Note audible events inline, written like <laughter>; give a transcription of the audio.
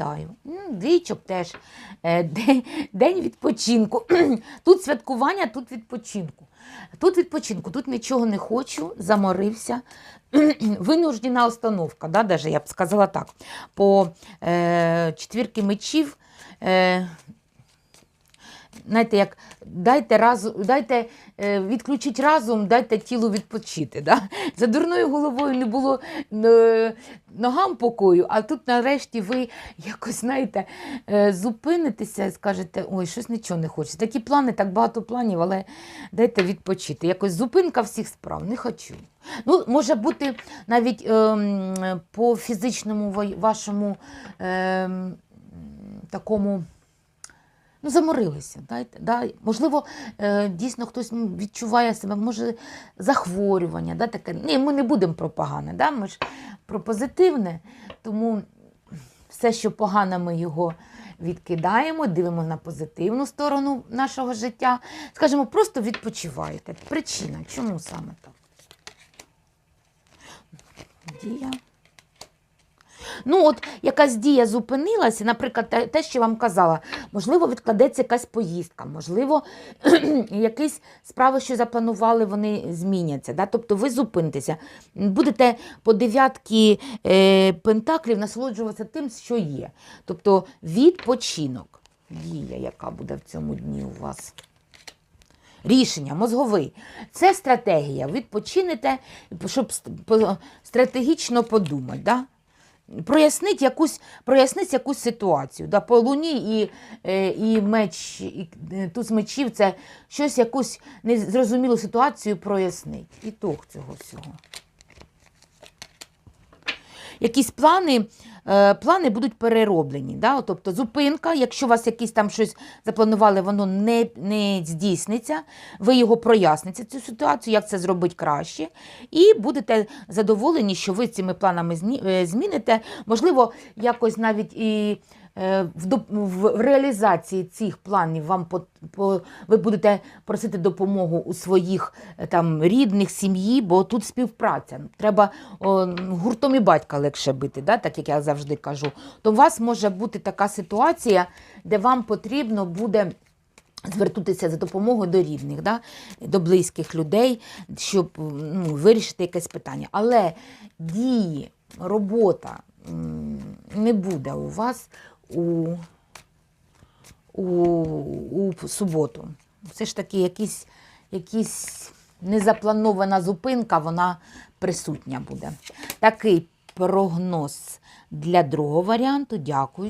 вітаю. Двійчок теж е, день відпочинку. <clears throat> Тут святкування, тут відпочинку. Тут відпочинку, тут нічого не хочу, заморився. <clears throat> Винуждена установка, да, даже, я б сказала так. По е, четвірки мечів. Е, знаєте, як дайте разу, дайте е, відключіть разум, дайте тілу відпочити. Да? За дурною головою не було е, ногам покою, а тут нарешті ви якось знаєте, е, зупинитеся і скажете, ой, щось нічого не хочеться. Такі плани, так багато планів, але дайте відпочити. Якось зупинка всіх справ, не хочу. Ну, може бути навіть ем, по фізичному вашому ем, такому. Ну, заморилися. Дайте, да? Можливо, е, дійсно хтось відчуває себе, може, захворювання. Да? Таке. Ні, ми не будемо про погане, да? ми ж про позитивне. Тому все, що погане, ми його відкидаємо, дивимо на позитивну сторону нашого життя. Скажімо, просто відпочиваєте. Причина, чому саме так? Дія. Ну, от якась дія зупинилася, наприклад, те, що вам казала, можливо, відкладеться якась поїздка, можливо, <clears throat> якісь справи, що запланували, вони зміняться. Да? Тобто ви зупинитеся, будете по дев'ятки е, пентаклів насолоджуватися тим, що є. Тобто відпочинок. Дія, яка буде в цьому дні у вас. Рішення, мозговий. Це стратегія. Відпочинете, щоб стратегічно подумати. Да? Прояснить якусь, прояснить якусь ситуацію. Да? По луні і, е, і меч, і е, туз мечів це щось, якусь незрозумілу ситуацію прояснить. Ітог цього всього. Якісь плани, е, плани будуть перероблені. Да? Тобто зупинка, якщо у вас якісь там щось запланували, воно не, не здійсниться, ви його проясните, цю ситуацію, як це зробити краще, і будете задоволені, що ви цими планами е, зміните. Можливо, якось навіть і в, доп- в реалізації цих планів вам по, ви будете просити допомогу у своїх е, там, рідних, сім'ї, бо тут співпраця. Треба о, гуртом і батька легше бити, да? так як я завжди кажу. То у вас може бути така ситуація, де вам потрібно буде. Звернутися за допомогою до рідних, да? до близьких людей, щоб ну, вирішити якесь питання. Але дії, робота не буде у вас у, у, у суботу. Все ж таки, якісь, якісь незапланована зупинка, вона присутня буде. Такий прогноз для другого варіанту. Дякую.